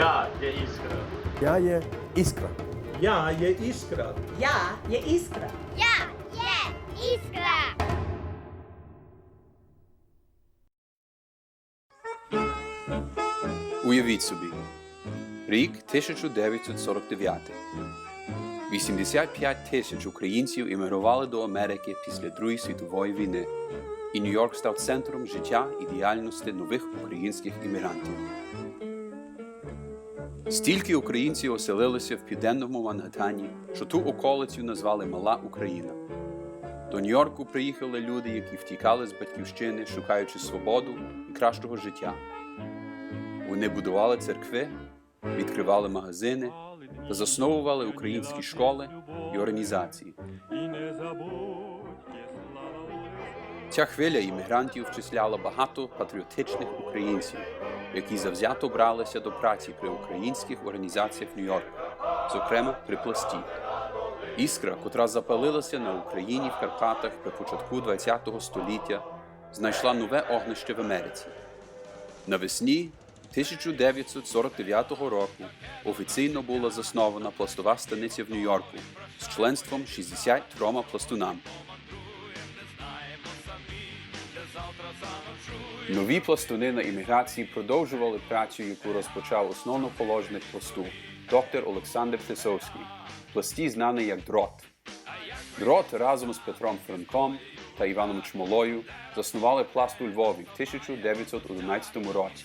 Я є іскра. Я є іскра. Я є іскра. Я є іскра. Я є іскра. Уявіть собі, рік 1949. 85 тисяч українців іммігрували до Америки після Другої світової війни, і Нью-Йорк став центром життя і діяльності нових українських іммігрантів. Стільки українців оселилися в південному Мангаттані, що ту околицю назвали Мала Україна. До Нью-Йорку приїхали люди, які втікали з батьківщини, шукаючи свободу і кращого життя. Вони будували церкви, відкривали магазини та засновували українські школи і організації. Ця хвиля іммігрантів вчисляла багато патріотичних українців, які завзято бралися до праці при українських організаціях Нью-Йорку, зокрема при пласті. Іскра, котра запалилася на Україні в Карпатах при початку ХХ століття, знайшла нове огнище в Америці. Навесні 1949 року офіційно була заснована пластова станиця в Нью-Йорку з членством 63 пластунам. Нові пластуни на імміграції продовжували працю, яку розпочав основоположник пласту доктор Олександр Тисовський, пласті знаний як дрот. Дрот разом з Петром Франком та Іваном Чмолою заснували пласт у Львові в 1911 році.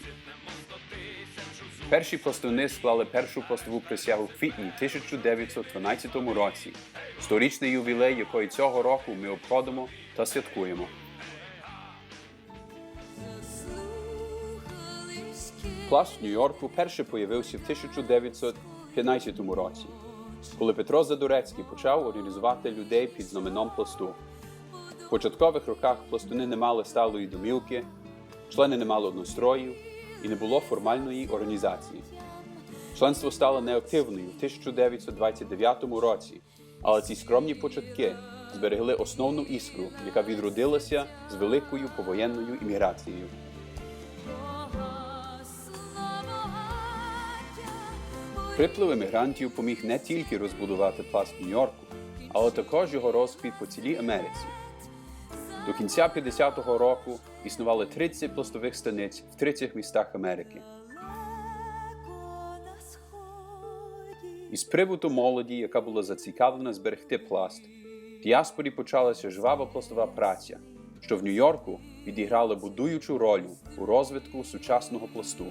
Перші пластуни склали першу пластову присягу в квітні 1912 році, сторічний ювілей, якої цього року ми обходимо та святкуємо. Пласт Нью-Йорку перше появився в 1915 році, коли Петро Задурецький почав організувати людей під знаменом пласту. В початкових роках пластуни не мали сталої домівки, члени не мали одностроїв і не було формальної організації. Членство стало неактивною в 1929 році, але ці скромні початки зберегли основну іскру, яка відродилася з великою повоєнною імміграцією. Приплив емігрантів поміг не тільки розбудувати пласт Нью-Йорку, але також його розквіт по цілій Америці. До кінця 50-го року існували 30 пластових станиць в 30 містах Америки. Із приводу молоді, яка була зацікавлена зберегти пласт, в діаспорі почалася жвава пластова праця, що в Нью-Йорку відіграла будуючу роль у розвитку сучасного пласту.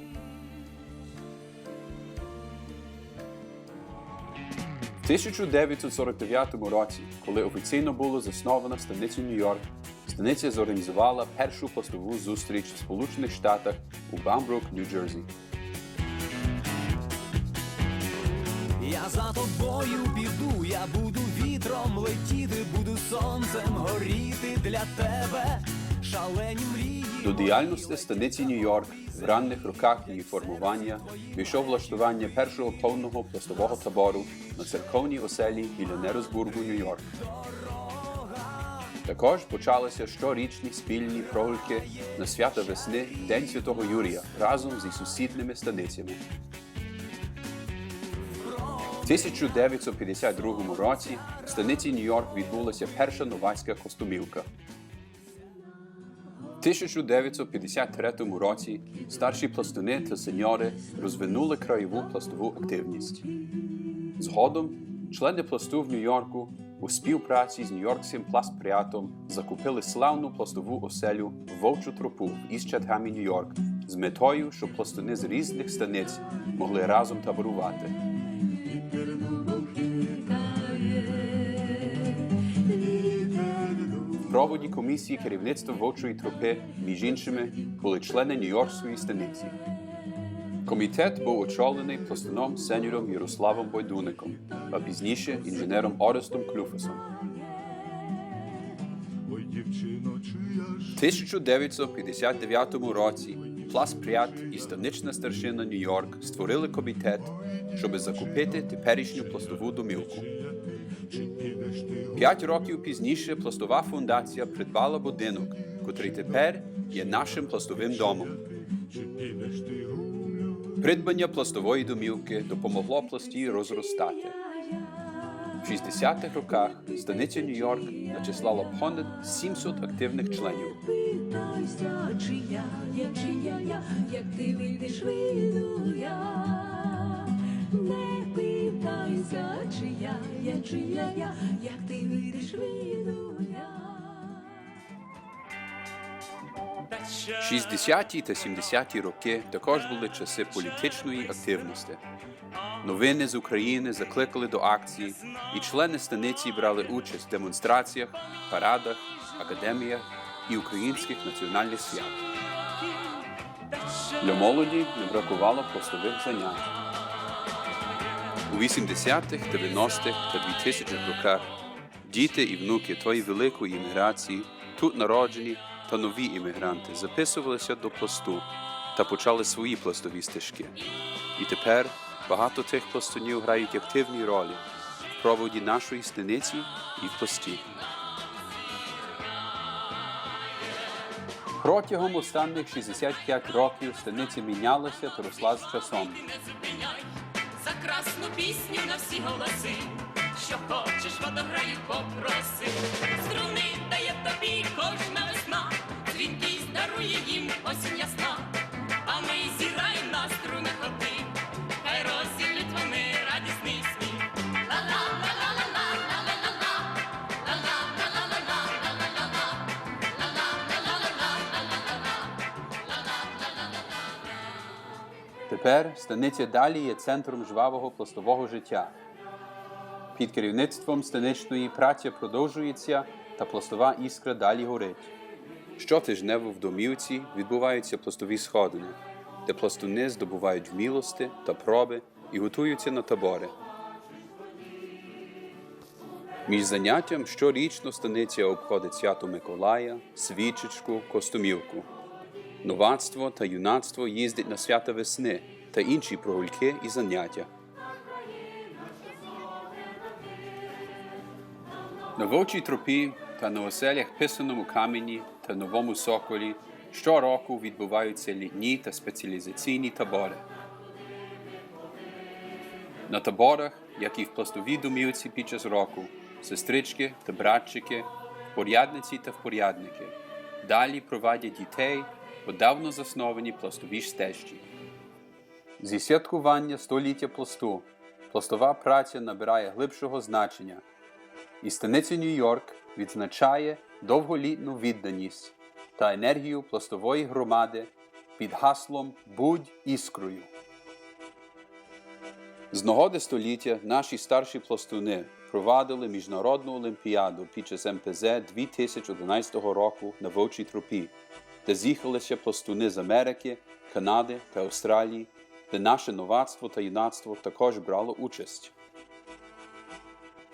1949 році, коли офіційно було засновано станицю Нью-Йорк, станиця зорганізувала першу пластову зустріч в Сполучених Штатах у Бамбрук, Нью-Джерсі. Я за тобою піду, я буду вітром летіти, буду сонцем горіти для тебе, шалені мрії. До діяльності станиці Нью-Йорк в ранних роках її формування війшов влаштування першого повного пластового табору на церковній оселі біля Неросбургу, Нью-Йорк. Також почалися щорічні спільні прогулки на свята весни День Святого Юрія разом зі сусідними станицями. В 1952 році в станиці Нью-Йорк відбулася перша новацька костюмівка. В 1953 році старші пластуни та сеньори розвинули краєву пластову активність. Згодом члени пласту в Нью-Йорку у співпраці з нью-йоркським пластпріатом закупили славну пластову оселю Вовчу тропу в Істчатгамі, Нью-Йорк з метою, щоб пластуни з різних станиць могли разом таборувати. Проводі комісії керівництва вовчої тропи, між іншими, були члени Нью-Йоркської станиці. Комітет був очолений пластуном сеньором Ярославом Бойдуником, а пізніше інженером Орестом Клюфасом. В 1959 році Плас Пріат і станична старшина Нью-Йорк створили комітет, щоб закупити теперішню пластову домівку. П'ять років пізніше пластова фундація придбала будинок, котрий тепер є нашим пластовим домом. Придбання пластової домівки допомогло пласті розростати. В 60-х роках станиця Нью-Йорк начислала понад 700 активних членів. Як ти вийдеш, вийду я. Питайся, чия я, чия я, як ти вийдеш, вийду я. 60-ті та 70-ті роки також були часи політичної активності. Новини з України закликали до акцій, і члени станиці брали участь в демонстраціях, парадах, академіях і українських національних свят. Для молоді не бракувало постових занять. У 80-х, 90-х та 2000-х роках діти і внуки тої великої імміграції, тут народжені та нові іммігранти записувалися до пласту та почали свої пластові стежки. І тепер багато тих пластунів грають активні ролі в проводі нашої стениці і в пласті. Протягом останніх 65 років станиця мінялася та росла з часом. Не зупиняй за красну пісню на всі голоси. Що хочеш, водограю попроси. Струни дає тобі кожна весна, дзвінкість дарує їм осінь ясна. Тепер станиця далі є центром жвавого пластового життя. Під керівництвом станичної праця продовжується та пластова іскра далі горить. Щотижнево в домівці відбуваються пластові сходини, де пластуни здобувають вмілості та проби і готуються на табори. Між заняттям щорічно станиця обходить свято Миколая, свічечку, костюмівку. Новацтво та юнацтво їздять на свята весни та інші прогульки і заняття. На вовчій тропі та на оселях писаному камені та новому соколі щороку відбуваються літні та спеціалізаційні табори. На таборах, як і в пластовій домівці під час року, сестрички та братчики, порядниці та впорядники далі провадять дітей по давно засновані пластові стежці. Зі святкування століття пласту пластова праця набирає глибшого значення, і станиця Нью-Йорк відзначає довголітну відданість та енергію пластової громади під гаслом Будь іскрою. З нагоди століття наші старші пластуни провадили міжнародну олімпіаду під час МПЗ 2011 року на Вовчій тропі, де з'їхалися пластуни з Америки, Канади та Австралії, де наше новацтво та юнацтво також брало участь.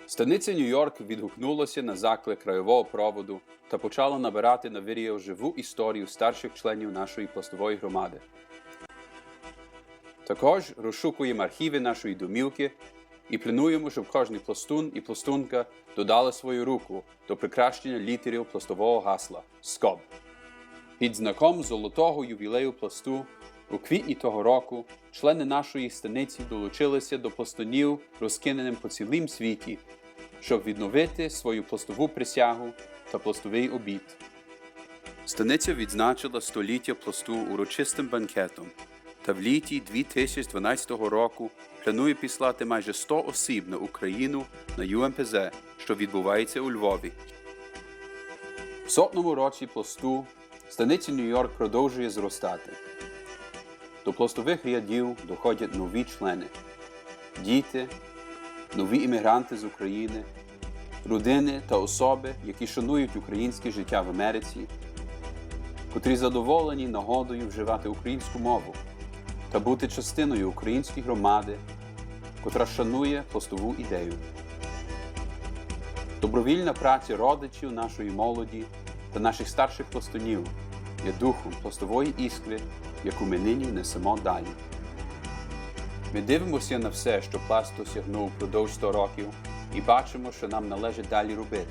Станиця Нью-Йорк відгукнулася на заклик краєвого проводу та почала набирати на відео живу історію старших членів нашої пластової громади. Також розшукуємо архіви нашої домівки і плануємо, щоб кожний пластун і пластунка додали свою руку до прикращення літерів пластового гасла СКОБ. Під знаком золотого ювілею пласту у квітні того року члени нашої станиці долучилися до пластунів, розкиненим по цілім світі, щоб відновити свою пластову присягу та пластовий обід. Станиця відзначила століття пласту урочистим банкетом та в літі 2012 року планує післати майже 100 осіб на Україну на ЮМПЗ, що відбувається у Львові. В сотному році пласту станиця Нью-Йорк продовжує зростати. До пластових рядів доходять нові члени, діти, нові іммігранти з України, родини та особи, які шанують українське життя в Америці, котрі задоволені нагодою вживати українську мову та бути частиною української громади, котра шанує пластову ідею. Добровільна праця родичів нашої молоді та наших старших пластунів є духом пластової іскри, яку ми нині несемо далі. Ми дивимося на все, що пласт досягнув впродовж 100 років, і бачимо, що нам належить далі робити.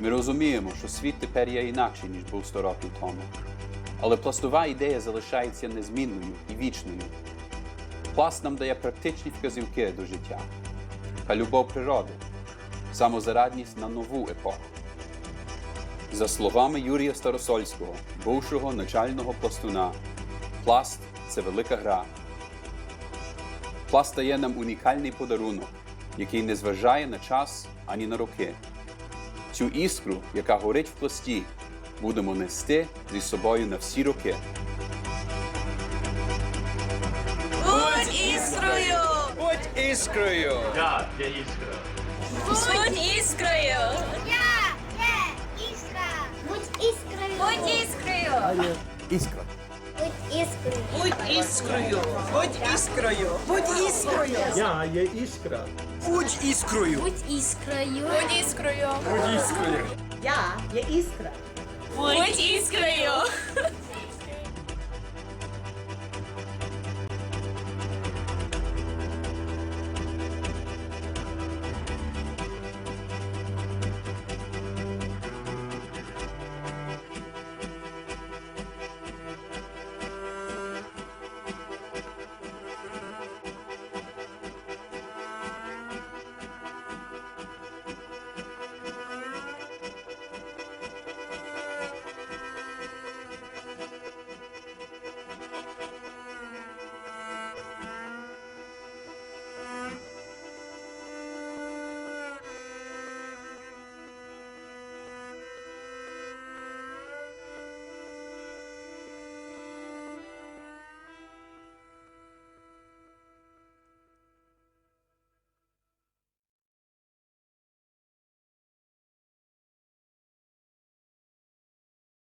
Ми розуміємо, що світ тепер є інакший, ніж був 100 років тому. Але пластова ідея залишається незмінною і вічною, Пласт нам дає практичні вказівки до життя та любов природи, самозарадність на нову епоху. За словами Юрія Старосольського, бувшого начального пластуна, пласт це велика гра. Пласт дає нам унікальний подарунок, який не зважає на час ані на роки. Цю іскру, яка горить в пласті, будемо нести зі собою на всі роки. Будь іскрою! Будь іскрою! Да, Я іскра. Будь іскрою. Іскра. Будь іскрою. Будь іскрою! Будь іскрою! Будь іскрою! Я є іскра. Будь іскрою! Будь іскрою. Будь іскрою! Я є іскра. Будь іскрою!